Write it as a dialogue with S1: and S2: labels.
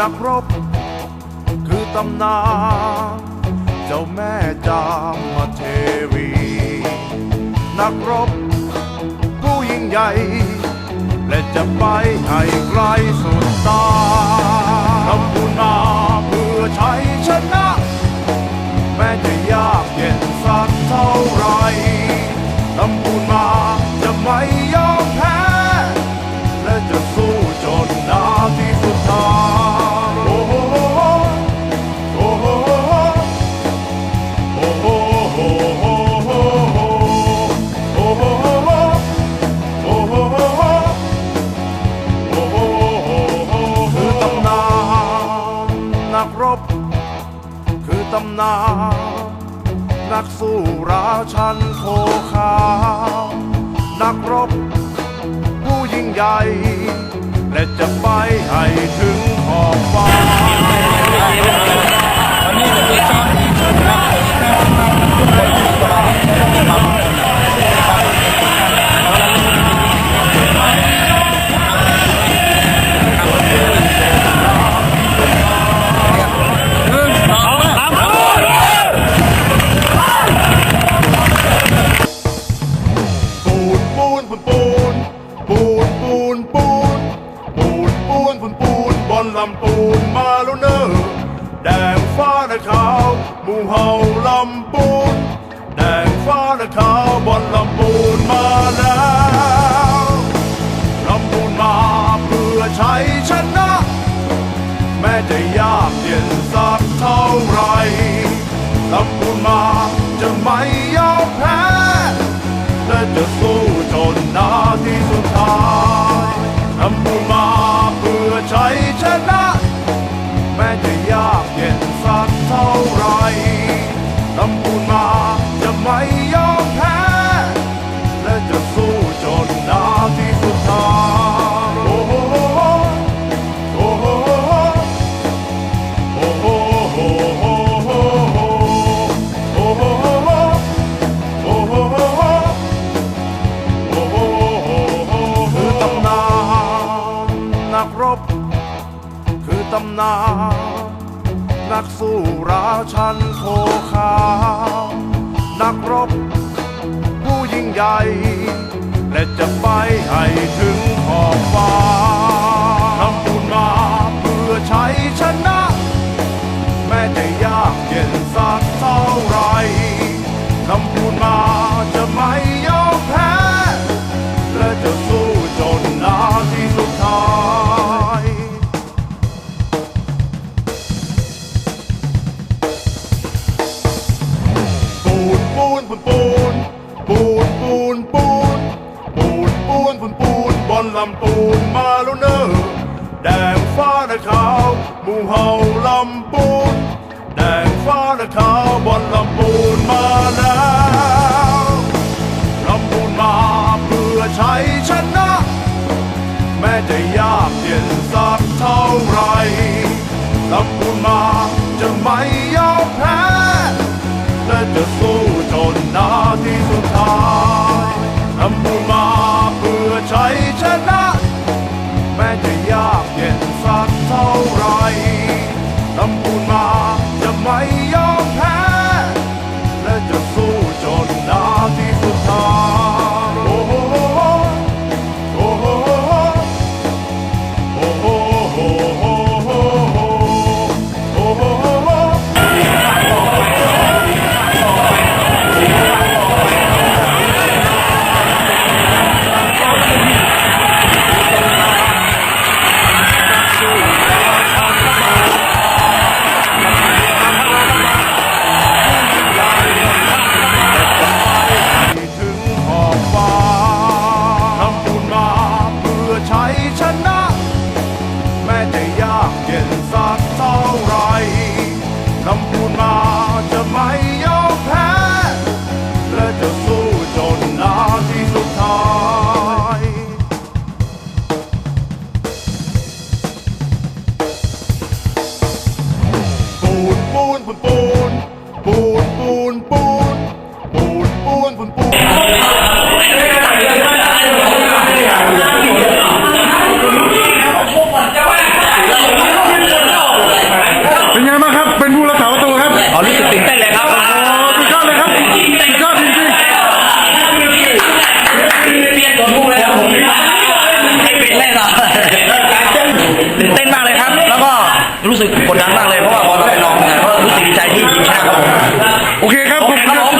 S1: นักรบ คือตำนานเจ้าแม่จามเทวี นักรบ ผู้ยิ่งใหญ่ และจะไปให้ไกลสุดตาทำบุญนาเพื่อชัยชนะ แม้จะยากเย็นสักเท่าไรทำบุญมาจะไม่ำนานนักสู้ราชันโคขาว นักรบผู้ยิ่งใหญ่ และจะไปให้ถึงขอบฟ้าำปูนมาแล้วเนอแดงฟ้าและขาวหมู่เฮาลำปูน แดงฟ้าและขาวบนลำปูนมาแล้วลำปูนมาเพื่อชัยชนะ แม้จะยากเย็นสักเท่าไรลำพูนมาจะไม่ำนา นักสู้ราชันโคขาว นักรบผู้ยิ่งใหญ่ และจะไปให้ถึงขอบฟ้าทำบุญมาเพื่อชัยชนะ แม้จะยากเย็นสักเท่าไหร ลำปูนมาแล้วเนอแดงฟ้าและขาวหมู่เฮาลำปูน แดงฟ้าและขาวบนลำปูนมาแล้วลำปูนมาเพื่อชัยชนะ แม้จะยากเย็นสักเท่าไรลำพูนมาจะไม่ยอมแพ้และจะสู้จนนาทีสุดท้ายำมูมาเพื่อชัยชนะ
S2: โอเคครับขอบคุณครับ